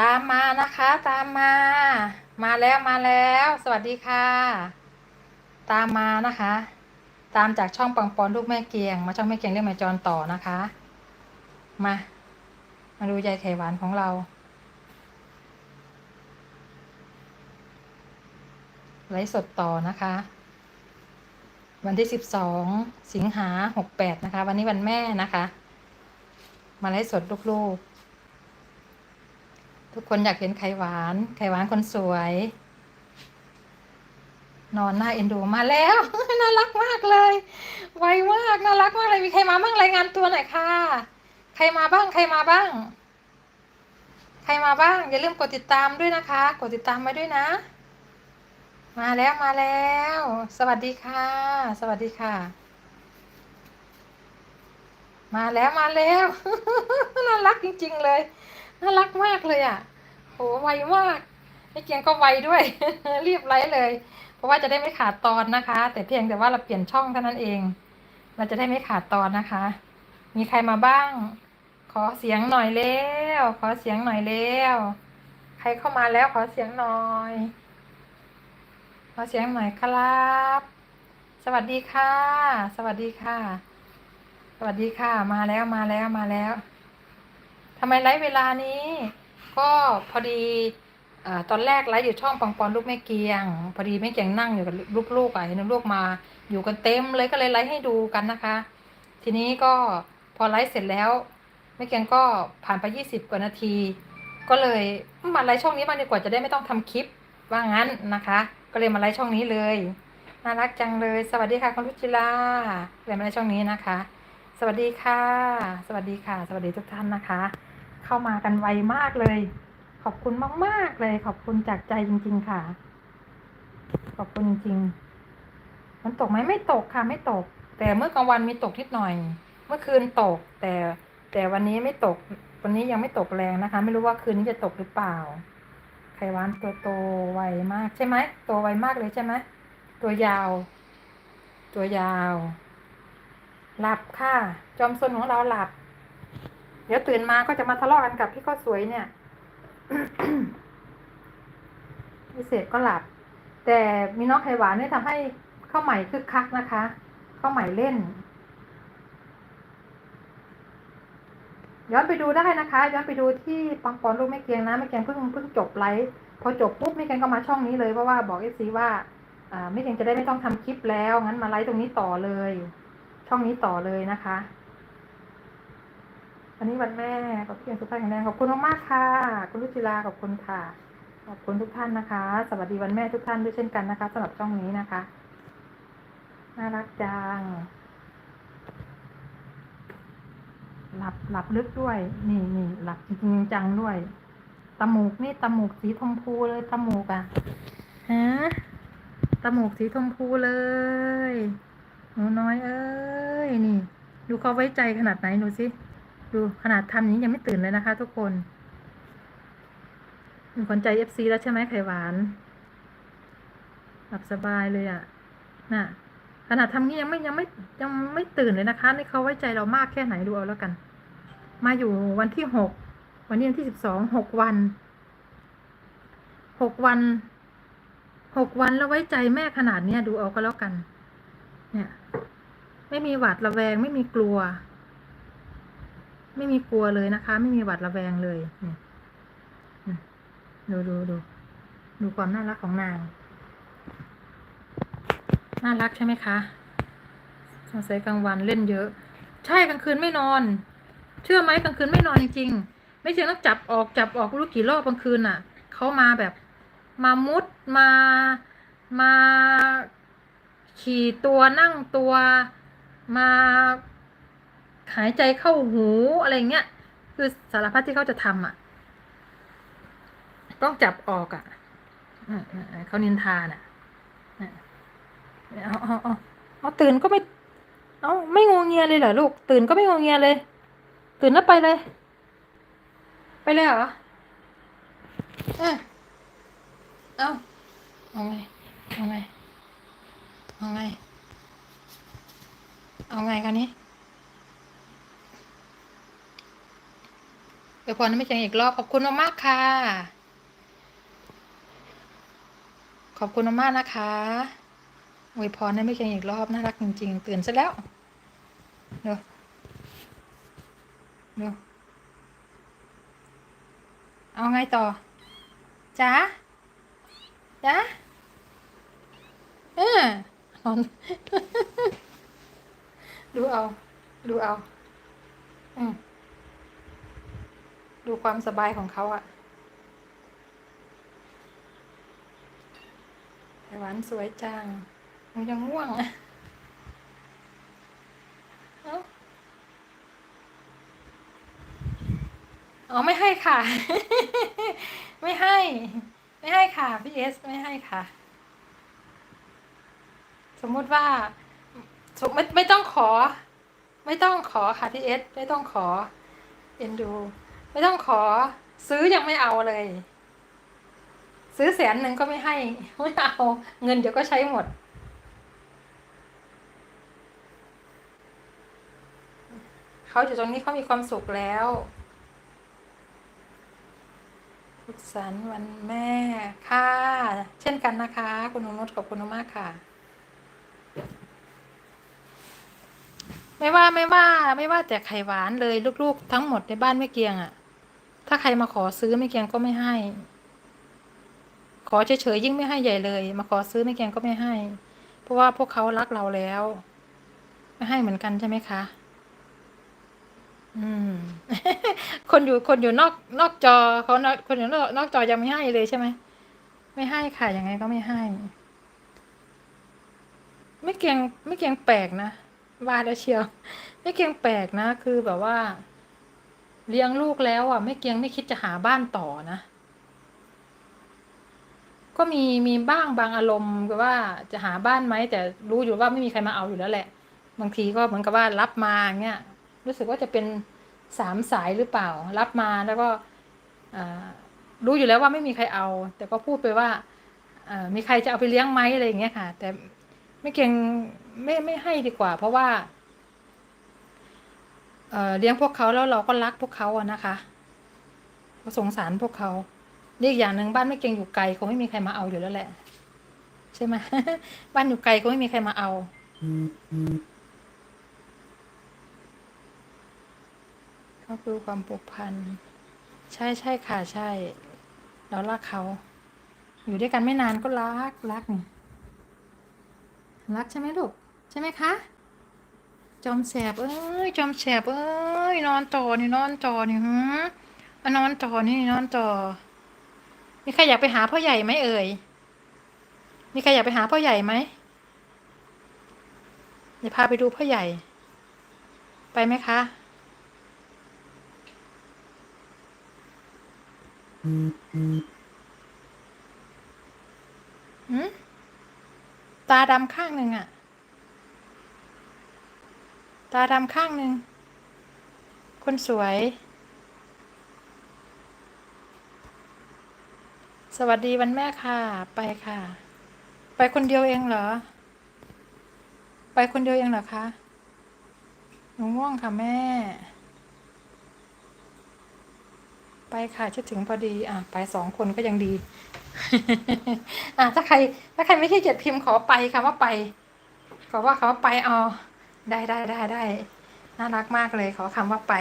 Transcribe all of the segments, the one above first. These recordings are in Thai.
ตามมานะคะ ตามมา มาแล้วมาแล้ว สวัสดีค่ะ ตามมานะคะ ตามจากช่องปังปอนลูกแม่เกียง มาช่องแม่เกียงเรื่องแม่จรต่อนะคะ มา มาดูยายไข่หวานของเราไลฟ์สดต่อนะคะ วันที่สิบสองสิงหาหกแปดนะคะ วันนี้วันแม่นะคะ มาไลฟ์สดลูกๆ ทุกคนอยากเห็นไข่หวาน ไข่หวานคนสวย นอนหน้าเอ็นดูมาแล้ว น่ารักมากเลย ไวมาก น่ารักมากเลย มีใครมาบ้างรายงานตัวหน่อยค่ะ ใครมาบ้าง ใครมาบ้าง ใครมาบ้าง อย่าลืมกดติดตามด้วยนะคะ กดติดตามไว้ด้วยนะ มาแล้วมาแล้ว สวัสดีค่ะ สวัสดีค่ะ มาแล้วมาแล้ว น่ารักจริง ๆ เลย น่ารักมากเลยอะโหไวมากไอ้เกียงก็ไวด้วย รีบไลฟ์เลย เพราะว่าจะได้ไม่ขาดตอนนะคะ แต่เพียงแต่ว่าเราเปลี่ยนช่องเท่านั้นเอง เราจะได้ไม่ขาดตอนนะคะ มีใครมาบ้าง ขอเสียงหน่อยเร็วขอเสียงหน่อยเร็วใครเข้ามาแล้วขอเสียงหน่อย ขอเสียงหน่อยครับ สวัสดีค่ะ สวัสดีค่ะ สวัสดีค่ะ มาแล้วมาแล้วมาแล้ว ทำไมไลฟ์เวลานี้ ก็พอดีอตอนแรกไลฟ์อยู่ช่องปังปอนลูกแม่เกียง พอดีแม่เกียงนั่งอยู่กับลูกๆอะเห็นลูกมาอยู่กันเต็มเลยก็เลยไลฟ์ให้ดูกันนะคะ ทีนี้ก็พอไลฟ์เสร็จแล้วแม่เกียงก็ผ่านไปยี่สิบกว่านาที ก็เลยมาไลฟ์ช่องนี้มางดีกว่าจะได้ไม่ต้องทำคลิปว่างั้นนะคะ ก็เลยมาไลฟ์ช่องนี้เลยน่ารักจังเลย สวัสดีค่ะคุณรุจิลาเลยมาไลฟ์ช่องนี้นะคะ สวัสดีค่ะ สวัสดีค่ะ สวัสดีทุกท่านนะคะ เข้ามากันไวมากเลย ขอบคุณมาก ๆ เลย ขอบคุณจากใจจริง ๆ ค่ะ ขอบคุณจริงๆมันตกไหมไม่ตกค่ะ ไม่ตก แต่เมื่อกลางวันมีตกนิดหน่อย เมื่อคืนตก แต่แต่วันนี้ไม่ตก วันนี้ยังไม่ตกแรงนะคะ ไม่รู้ว่าคืนนี้จะตกหรือเปล่า ไข่หวานตัวโตไวมากใช่ไหมตัวไวมากเลยใช่ไหมตัวยาว ตัวยาว หลับค่ะ จอมซนของเราหลับ ดี๋ยวตื่นมาก็จะมาทะเลาะกันกับพี่ข้าวสวยเนี่ยพิเศษก็หลับ แต่มีน้องไข่หวานเนี่ยทำให้ข้าวใหม่คึกคักนะคะข้าวใหม่เล่น ย้อนไปดูได้นะคะ ย้อนไปดูที่ปังปอนลูกแม่เกียงนะแม่เกียงเพิ่งเพิ่งจบไลฟ์พอจบปุ๊บแม่เกียงก็มาช่องนี้เลยเพราะว่าบอกเอฟซีว่าอ่าแม่เกียงจะได้ไม่ต้องทำคลิปแล้วงั้นมาไลฟ์ตรงนี้ต่อเลย ช่องนี้ต่อเลยนะคะ วันนี้วันแม่ขอบคุณสุภาพแข็งแรงขอบคุณมากๆค่ะ คุณรุจิลาขอบคุณค่ะ ขอบคุณทุกท่านนะคะ สวัสดีวันแม่ทุกท่านด้วยเช่นกันนะคะสำหรับช่องนี้นะคะ น่ารักจังหลับหลับลึกด้วย นี่นี่หลับจริงจังด้วยตมูกนี่ตมูกสีชมพูเลยตมูกอะฮะตมูกสีชมพูเลยหนูน้อยเอ้ยนี่ ดูเขาไว้ใจขนาดไหนดูสิ ดูขนาดทำนี้ยังไม่ตื่นเลยนะคะ ทุกคนมีคนใจเอฟซีแล้วใช่ไหมไข่หวานหลับสบายเลยอะ่ะน่ะขนาดทำนี้ยังไม่ยังไม่ยังไม่ตื่นเลยนะคะนี่เขาไว้ใจเรามากแค่ไหนดูเอาแล้วกัน มาอยู่วันที่หกวันนี้วันที่สิบสองหกวันหกวันหกวันแล้วไว้ใจแม่ขนาดเนี้ยดูเอาก็แล้วกัน เนี่ย ไม่มีหวาดระแวงไม่มีกลัว ไม่มีกลัวเลยนะคะ ไม่มีหวาดระแวงเลยเนี่ยดูดูดูดูความน่ารักของนาง น่ารักใช่ไหมคะสงสัยกลางวันเล่นเยอะ ใช่กลางคืนไม่นอน เชื่อไหมกลางคืนไม่นอนจริงๆไม่เชื่อต้องจับออกจับออกรู้กี่รอบกลางคืนอะเขามาแบบมามุดมามาขี่ตัวนั่งตัวมา หายใจเข้าหูอะไรเงี้ย คือสารพัดที่เขาจะทำอะ ต้องจับออกอะเขานินทาน่ะเอาเอาเอาเอาตื่นก็ไม่ เอาไม่งงเงียเลยเหรอลูก ตื่นก็ไม่งงเงียเลย ตื่นแล้วไปเลย ไปเลยเหรอเออเอาเอาไงเอาไงเอาไงเอาไงกันนี้ วยพรให้แม่เกียงอีกรอบขอบคุณมากๆค่ะ ขอบคุณมากๆนะคะอวยพรให้แม่เกียงอีกรอบน่ารักจริง ๆ ตื่นซะแล้วเดี๋ยวเดี๋ยวเอาไงต่อจ๊ะจ๊ะเออนอนดูเอา ดูเอา อืม ดูความสบายของเขาอะไต้หวันสวยจังหนูยังง่วงอะอ๋อไม่ให้ค่ะ ไม่ให้ ไม่ให้ค่ะพี่เอสไม่ให้ค่ะ สมมุติว่าไม่ไม่ต้องขอ ไม่ต้องขอค่ะพี่เอสไม่ต้องขอ เอ็นดู ไม่ต้องขอ ซื้อยังไม่เอาเลย ซื้อแสนหนึ่งก็ไม่ให้ไม่เอาเงินเดี๋ยวก็ใช้หมด เขาอยู่ตรงนี้เขามีความสุขแล้วสุขสันต์วันแม่ค่ะ เช่นกันนะคะ คุณนุชขอบคุณมากค่ะ ไม่ว่าไม่ว่า ไม่ว่าแต่ไข่หวานเลยลูกๆ ทั้งหมดในบ้านแม่เกียงอะ่ะ ถ้าใครมาขอซื้อแม่เกียงก็ไม่ให้ ขอเฉยๆยิ่งไม่ให้ใหญ่เลย มาขอซื้อแม่เกียงก็ไม่ให้ เพราะว่าพวกเขารักเราแล้ว ไม่ให้เหมือนกันใช่ไหมคะ อืม คนอยู่คนอยู่นอกนอกจอเขานอกคนอยู่นอกนอกจอยังไม่ให้เลยใช่ไหมไม่ให้ค่ะยังไงก็ไม่ให้ ไม่เกียงไม่เกียงแปลกนะว่าแล้วเชียว ไม่เกียงแปลกนะ คือแบบว่า เลี้ยงลูกแล้วอะไม่เกียงไม่คิดจะหาบ้านต่อนะ ก็มีมีบ้างบางอารมณ์ว่าจะหาบ้านไหมแต่รู้อยู่ว่าไม่มีใครมาเอาอยู่แล้วแหละ บางทีก็เหมือนกับว่ารับมาเงี้ยรู้สึกว่าจะเป็นสามสายหรือเปล่า รับมาแล้วก็รู้อยู่แล้วว่าไม่มีใครเอา แต่ก็พูดไปว่าอ่ามีใครจะเอาไปเลี้ยงไหมอะไรอย่างเงี้ยค่ะ แต่ไม่เก่งไม่ไม่ให้ดีกว่า เพราะว่า เเลี้ยงพวกเขาแล้วเราก็รักพวกเขาอะนะคะก็สงสารพวกเขาเรียกอย่างหนึ่งบ้านไม่เก่งอยู่ไกลคงไม่มีใครมาเอาอยู่แล้วแหละ ใช่ไหมบ้านอยู่ไกลคงไม่มีใครมาเอาก็คือความผูกพันใช่ใช่ค่ะใช่เรารักเขาอยู่ด้วยกันไม่นานก็รักรักนี่รักใช่ไหมลูกใช่ไหมคะ จอมแสบเอ้ยจอมแสบเอ้ยนอนต่อนี่นอนต่อนี่หืมมานอนต่อนี่นอนต่อมีใครอยากไปหาพ่อใหญ่ไหมเอ่ยมีใครอยากไปหาพ่อใหญ่ไหมเดี๋ยวพาไปดูพ่อใหญ่ ไปไหมคะหืมตาดำข้างหนึ่งอะ ตาดำข้างหนึ่ง คนสวย สวัสดีวันแม่ค่ะ ไปค่ะ ไปคนเดียวเองเหรอ ไปคนเดียวเองเหรอคะ หนูง่วงค่ะแม่ ไปค่ะคิดถึงพอดี อะ ไปสองคนก็ยังดี อะถ้าใคร ถ้าใครไม่ขี้เกียจพิมพ์ขอไปค่ะว่าไป ขอว่าเขาว่าไปเอา ได้ได้ได้ได้ น่ารักมากเลยขอคำว่าไป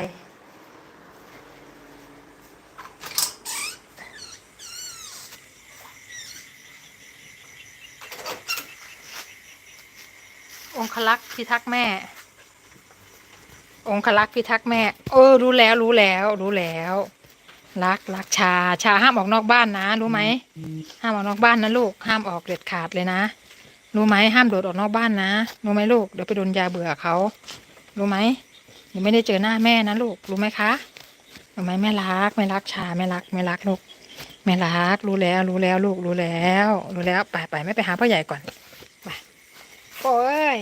องคลักษ์พิทักษ์แม่ องคลักษ์พิทักษ์แม่ เออ รู้แล้วรู้แล้วรู้แล้วรักรักชาชาห้ามออกนอกบ้านนะ รู้ไหมห้ามออกนอกบ้านนะลูกห้ามออกเด็ดขาดเลยนะ รู้ไหมห้ามโดดออกนอกบ้านนะรู้ไหมลูกเดี๋ยวไปโดนยาเบื่อเขารู้ไหมเดี๋ยวไม่ได้เจอหน้าแม่นะลูกรู้ไหมคะรู้ไหมแม่รักแม่รักชาแม่รักแม่รักลูกแม่รักรู้แล้วรู้แล้วลูกรู้แล้ว รู้แล้วไปไปไม่ไปหาพ่อใหญ่ก่อนไปโป้เอ้ย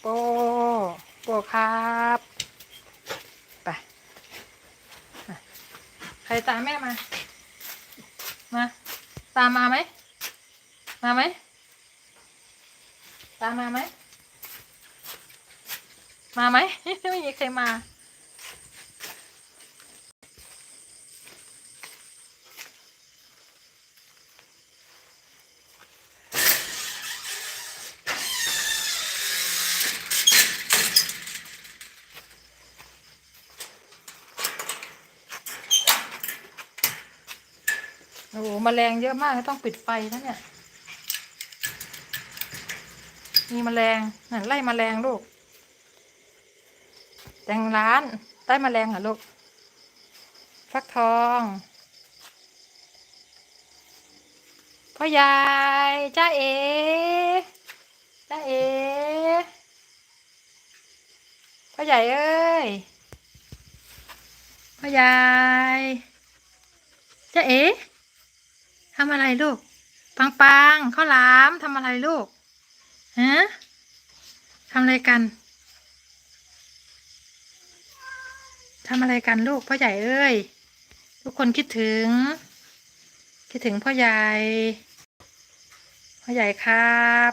โป้โป้ครับไปใครตามแม่มามาตามมาไหมมาไหม ตามมาไหม มาไหม ไม่มีใครมา โอ้โหมแมลงเยอะมาก ต้องปิดไฟนะเนี่ย มีแมลงนั่นไล่แมลงลูก แตงร้านได้แมลงเหรอลูก ฟักทองพ่อยายจ้าเอจ้าเอพ่อใหญ่เอ้ยพ่อยายจ้าเอทำอะไรลูกปังปังข้าวหลามทำอะไรลูก ฮะทำอะไรกันทำอะไรกันลูกพ่อใหญ่เอ้ย ทุกคนคิดถึง คิดถึงพ่อใหญ่ พ่อใหญ่ครับ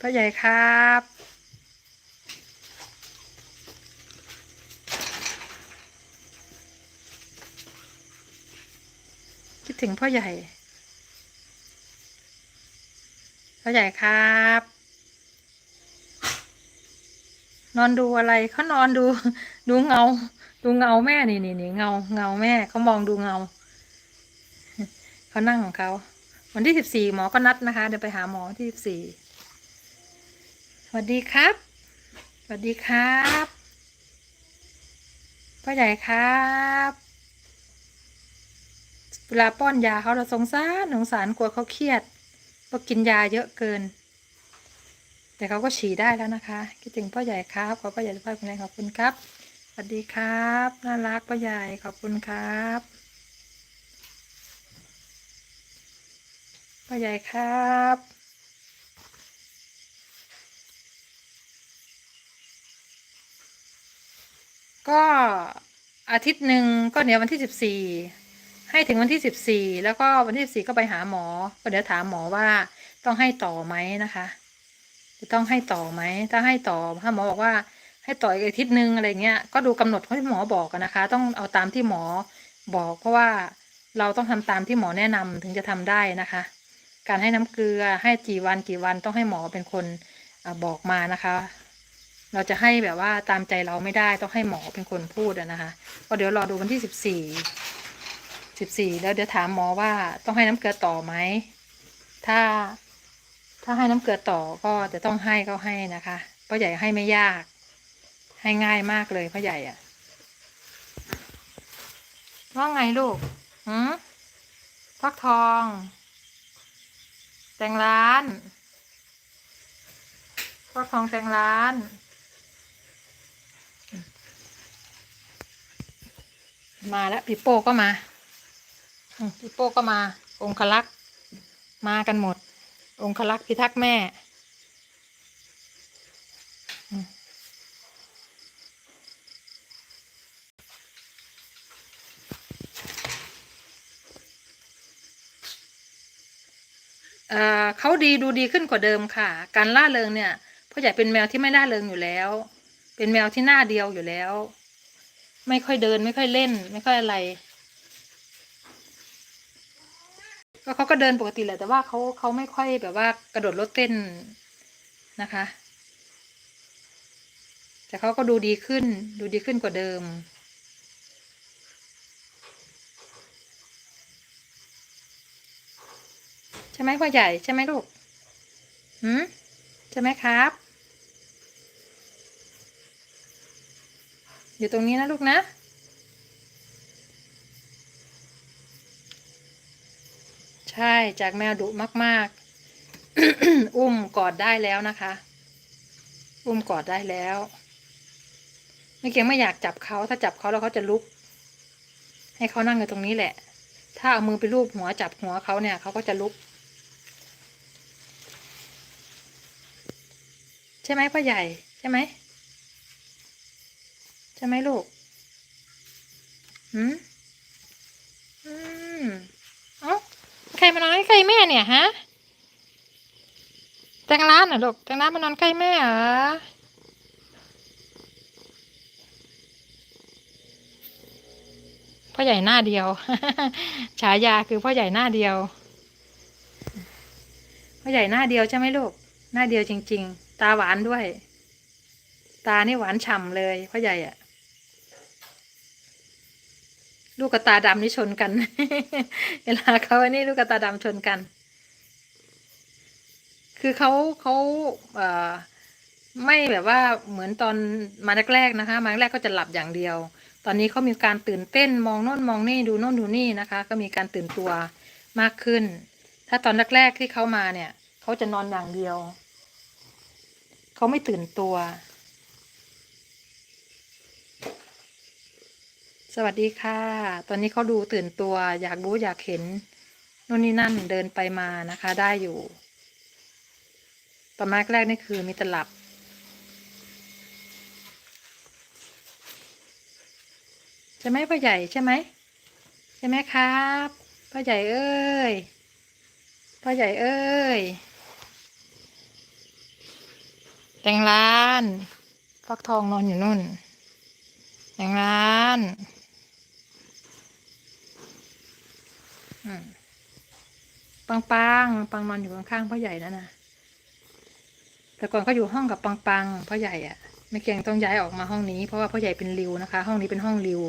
พ่อใหญ่ครับคิดถึงพ่อใหญ่ พ่อใหญ่ครับ นอนดูอะไรเขานอนดู ดูเงา ดูเงาแม่นี่นี่นี่เงาเงาแม่เขามองดูเงาเขานั่งของเขาวันที่สิบสี่หมอก็นัดนะคะ เดี๋ยวไปหาหมอที่สิบสี่สวัสดีครับสวัสดีครับพ่อใหญ่ครับเวลาป้อนยาเขาเราสงสารสงสารกลัวเขาเครียด เพราะกินยาเยอะเกิน แต่เขาก็ฉี่ได้แล้วนะคะ คิดถึงพ่อใหญ่ครับ ขอพ่อใหญ่สุภาพคุณแรงขอบคุณครับ สวัสดีครับ น่ารักพ่อใหญ่ขอบคุณครับพ่อใหญ่ครับก็อาทิตย์หนึ่งก็เดี๋ยววันที่สิบสี่ ให้ถึงวันที่สิบสี่แล้วก็วันที่สิบสี่ก็ไปหาหมอก็เดี๋ยวถามหมอว่าต้องให้ต่อไหมนะคะจะต้องให้ต่อไหมถ้าให้ต่อถ้าหมอบอกว่าให้ต่ออีกอาทิตย์หนึ่งอะไรเงี้ยก็ดูกำหนดที่หมอบอกกันนะคะ ต้องเอาตามที่หมอบอก เพราะว่าเราต้องทำตามที่หมอแนะนำถึงจะทำได้นะคะ การให้น้ำเกลือให้กี่วันกี่วันต้องให้หมอเป็นคนอบอกมานะคะ เราจะให้แบบว่าตามใจเราไม่ได้ต้องให้หมอเป็นคนพูดอะนะคะ ก็เดี๋ยวรอดูวันที่สิบสี่ สิบสี่แล้วเดี๋ยวถามหมอว่าต้องให้น้ำเกลือต่อไหม ถ้าถ้าให้น้ำเกลือต่อก็จะต้องให้ก็ให้นะคะพ่อใหญ่ให้ไม่ยาก ให้ง่ายมากเลยพ่อใหญ่อะว่าไงลูกหืมฟักทอง แตงร้านฟักทองแตงร้านมาแล้วปีโป้ก็มา อืมปีโป้ก็มา องคลักษ์มากันหมด องคลักษ์พิทักษ์แม่เเขาดีดูดีขึ้นกว่าเดิมค่ะ การล่าเริงเนี่ยพ่อใหญ่เป็นแมวที่ไม่ล่าเริงอยู่แล้ว เป็นแมวที่หน้าเดียวอยู่แล้ว ไม่ค่อยเดินไม่ค่อยเล่น ไม่ค่อยอะไร ก็เขาก็เดินปกติแหละแต่ว่าเขาเขาไม่ค่อยแบบว่ากระโดดรถเต้นนะคะ แต่เขาก็ดูดีขึ้น ดูดีขึ้นกว่าเดิม ใช่ไหมพ่อใหญ่ใช่ไหมลูกหืมใช่ไหมครับ อยู่ตรงนี้นะลูกนะ ใช่จากแมวดุมาก ๆ อุ้มกอดได้แล้วนะคะ อุ้มกอดได้แล้วไม่เกียงไม่อยากจับเขาถ้าจับเขาแล้วเขาจะลุก ให้เขานั่งอยู่ตรงนี้แหละ ถ้าเอามือไปลูบหัวจับหัวเขาเนี่ยเขาก็จะลุก ใช่ไหมพ่อใหญ่ใช่ไหมใช่ไหมลูกหืมอืมเอ้า ใครมานอนใกล้แม่เนี่ยฮะแตงร้านเหรอลูกแตงร้านมานอนใกล้แม่เหรอพ่อใหญ่หน้าเดียว ฉายาคือพ่อใหญ่หน้าเดียว พ่อใหญ่หน้าเดียวใช่ไหมลูก หน้าเดียวจริง ๆ ตาหวานด้วย ตานี่หวานฉ่ำเลยพ่อใหญ่อะ ลูกกระตาดำนี่ชนกัน เวลาเขาอันนี้ลูกกระตาดำชนกัน คือเขาเขาเอ่อไม่แบบว่าเหมือนตอนมาแรกๆนะคะ มาแรกก็จะหลับอย่างเดียว ตอนนี้เขามีการตื่นเต้นมองโน่นมองนี่ดูโน่นดูนี่นะคะ ก็มีการตื่นตัวมากขึ้น ถ้าตอนแรกๆที่เขามาเนี่ยเขาจะนอนอย่างเดียวเขาไม่ตื่นตัว สวัสดีค่ะ ตอนนี้เขาดูตื่นตัว อยากรู้อยากเห็นนู่นนี่นั่นเดินไปมานะคะ ได้อยู่ ตอนแรกแรกนี่คือมีตลับ ใช่ไหมพ่อใหญ่ใช่ไหมใช่ไหมครับพ่อใหญ่เอ้ยพ่อใหญ่เอ้ยแตงร้าน ฟักทองนอนอยู่นู่นแตงร้านอืม ปังปังปังนอนอยู่ข้างๆพ่อใหญ่นั่นนะแต่ก่อนเขาอยู่ห้องกับปังปังพ่อใหญ่อะไม่เกียงต้องย้ายออกมาห้องนี้เพราะว่าพ่อใหญ่เป็นริวนะคะ ห้องนี้เป็นห้องริว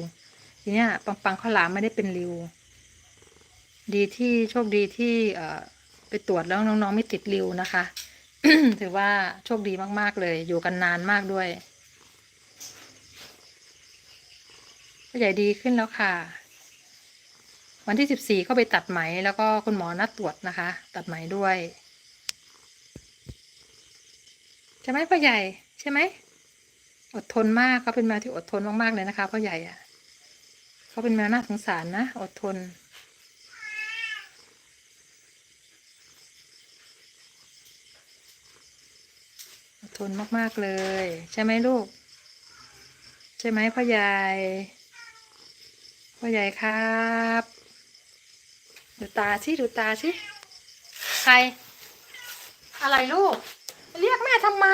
ทีเนี้ยปังปังข้าวหลามไม่ได้เป็นริว ดีที่โชคดีที่เอ่อไปตรวจแล้วน้องๆไม่ติดริวนะคะถือว่าโชคดีมากๆเลย อยู่กันนานมากด้วยพ่อใหญ่ดีขึ้นแล้วค่ะ วันที่สิบสี่ก็ไปตัดไหมแล้วก็คุณหมอนัดตรวจนะคะ ตัดไหมด้วยใช่ไหมพ่อใหญ่ใช่ไหมอดทนมากเขาเป็นแมวที่อดทนมากๆเลยนะคะพ่อใหญ่อะเขาเป็นแมวน่าสงสารนะอดทน อดทนมากๆเลย ใช่ไหมลูก ใช่ไหมพ่อใหญ่พ่อใหญ่ครับ ดูตาสิดูตาสิใคร อะไรลูก เรียกแม่ทำไม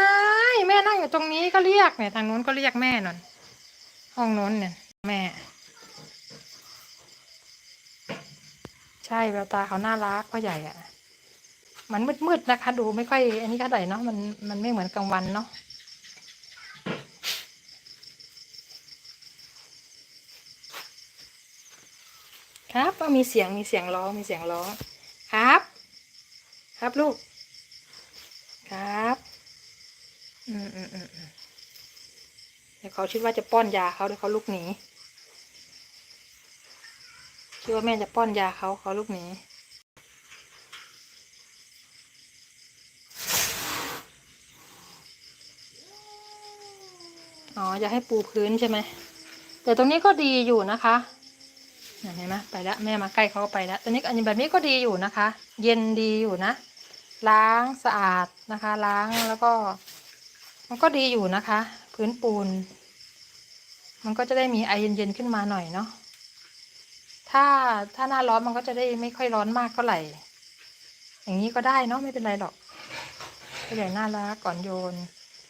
แม่นั่งอยู่ตรงนี้ก็เรียกเนี่ยทางนู้นก็เรียกแม่นอนห้องนู้นเนี่ย แม่ ใช่แววตาเขาน่ารักพ่อใหญ่อะมันมืดๆนะคะ ดูไม่ค่อย อันนี้ก็ได้เนาะมันมันไม่เหมือนกลางวันเนาะครับ ก็มีเสียงมีเสียงร้องมีเสียงร้องครับ ครับลูก ครับอืมอืมอืมอืมเดี๋ยวเขาคิดว่าจะป้อนยาเขาเดี๋ยวเขาลุกหนีคิดว่าแม่จะป้อนยาเขาเขาลุกหนีอ๋อจะให้ปูพื้นใช่ไหมแต่ตรงนี้ก็ดีอยู่นะคะ เห็นไหมไปแล้วแม่มาใกล้เขาก็ไปแล้วตอนนี้อันนี้แบบนี้ก็ดีอยู่นะคะ เย็นดีอยู่นะ ล้างสะอาดนะคะ ล้างแล้วก็ มันก็ดีอยู่นะคะ พื้นปูน มันก็จะได้มีไอเย็นๆขึ้นมาหน่อยเนาะถ้าถ้าหน้าร้อนมันก็จะได้ไม่ค่อยร้อนมากเท่าไหร่ อย่างนี้ก็ได้เนาะไม่เป็นไรหรอกใหญ่น่ารักก่อนโยน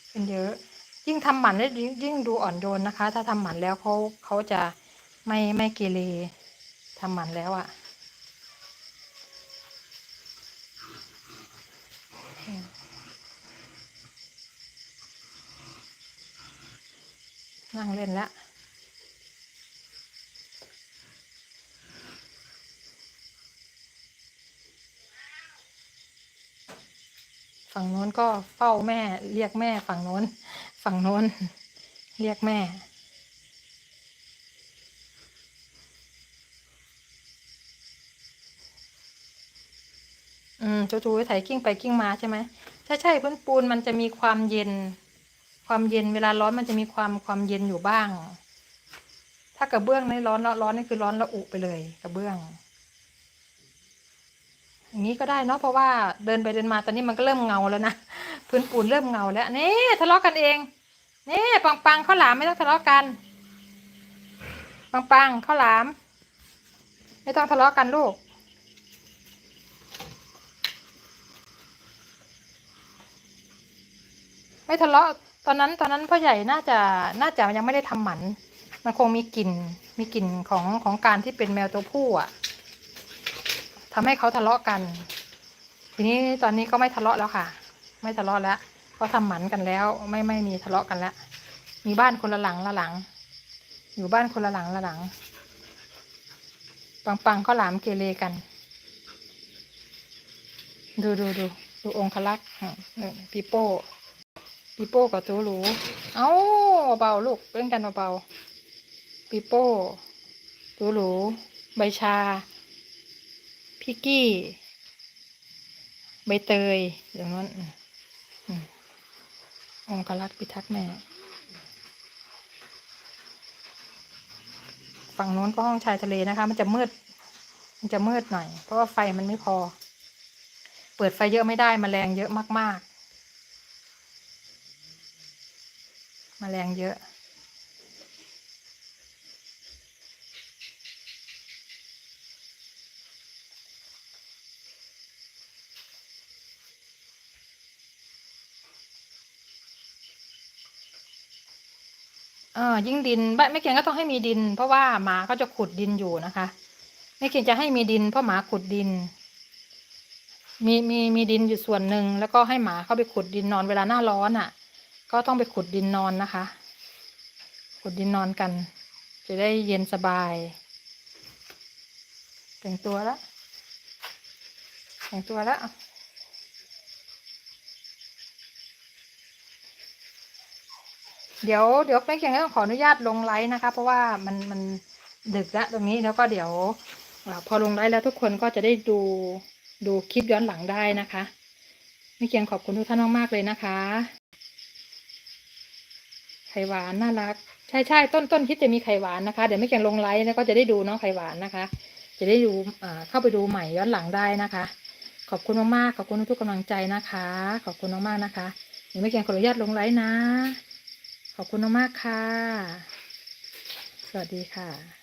เป็นเยอะ ยิ่งทำหมันแล้วยิ่งดูอ่อนโยนนะคะ ถ้าทำหมันแล้วเขาเขาจะไม่ไม่เกเร ทำมันแล้วอะ่ะนั่งเล่นล้วฝั่งโน้นก็เฝ้าแม่ เรียกแม่ฝั่งโน้น ฝั่งโน้น เรียกแม่ อืมจูๆไถกิ้งไปกิ้งมาใช่ไหมใช่ใช่พื้นปูนมันจะมีความเย็น ความเย็นเวลาร้อนมันจะมีความความเย็นอยู่บ้าง ถ้ากระเบื้องไม่ร้อนร้อนนี่คือร้อนระอุไปเลยกระเบื้องอย่างนี้ก็ได้เนาะเพราะว่าเดินไปเดินมาตอนนี้มันก็เริ่มเงาแล้วนะพื้นปูนเริ่มเงาแล้วนี่ทะเลาะกันเองนี่ปังปังข้าวหลามไม่ต้องทะเลาะกัน ปังปังข้าวหลาม ไม่ต้องทะเลาะกันลูก ไม่ทะเลาะตอนนั้นตอนนั้นพ่อใหญ่น่าจะน่าจะยังไม่ได้ทำหมัน มันคงมีกลิ่นมีกลิ่นของของการที่เป็นแมวตัวผู้อะทำให้เขาทะเลาะกัน ทีนี้ตอนนี้ก็ไม่ทะเลาะแล้วค่ะ ไม่ทะเลาะแล้วเขาทำหมันกันแล้ว ไม่ไม่มีทะเลาะกันแล้วมีบ้านคนละหลังละหลัง อยู่บ้านคนละหลังละหลัง ปังปังๆข้าหลามเกเรกัน ดูดูดูดูองคลักษ์อะเออปีโป้ ปีโป้กับตูหรูเอ้าเบาลูกเล่นกันเบาปีโป้ตูหรูใบชา พี่กี้ ใบเตยอย่างนั้นอืมอืมองคลักษ์พิทักษ์แม่ฝั่งโน้นก็ห้องชายทะเลนะคะ มันจะมืด มันจะมืดหน่อย เพราะว่าไฟมันไม่พอ เปิดไฟเยอะไม่ได้มแมลงเยอะมากๆ มแมลงเยอะเออยิ่งดินบ้านแม่เกียงก็ต้องให้มีดิน เพราะว่าหมาก็จะขุดดินอยู่นะคะแม่เกียงจะให้มีดิน เพราะหมาขุดดิน มีมีมีดินอยู่ส่วนหนึ่งแล้วก็ให้หมาเข้าไปขุดดินนอนเวลาหน้าร้อนอะ ก็ต้องไปขุดดินนอนนะคะ ขุดดินนอนกัน จะได้เย็นสบาย แต่งตัวแล้วแต่งตัวแล้วเดี๋ยวเดี๋ยวแม่เกียงต้องขออนุญาตลงไลฟ์นะคะ เพราะว่ามันมันดึกแล้วตรงนี้แล้วก็เดี๋ยวพอลงไลฟ์แล้วทุกคนก็จะได้ดูดูคลิปย้อนหลังได้นะคะแม่เกียงขอบคุณทุกท่านมากๆเลยนะคะ ไข่หวานน่ารัก ใช่ใช่ต้นต้นคิดจะมีไข่หวานนะคะ เดี๋ยวแม่แกงลงไลน์แล้วก็จะได้ดูน้องไข่หวานนะคะ จะได้ดูเข้าไปดูใหม่ย้อนหลังได้นะคะ ขอบคุณมากๆขอบคุณทุกกำลังใจนะคะ ขอบคุณมากๆนะคะเดี๋ยวแม่แกงขออนุญาตลงไลน์นะ ขอบคุณมากๆค่ะ สวัสดีค่ะ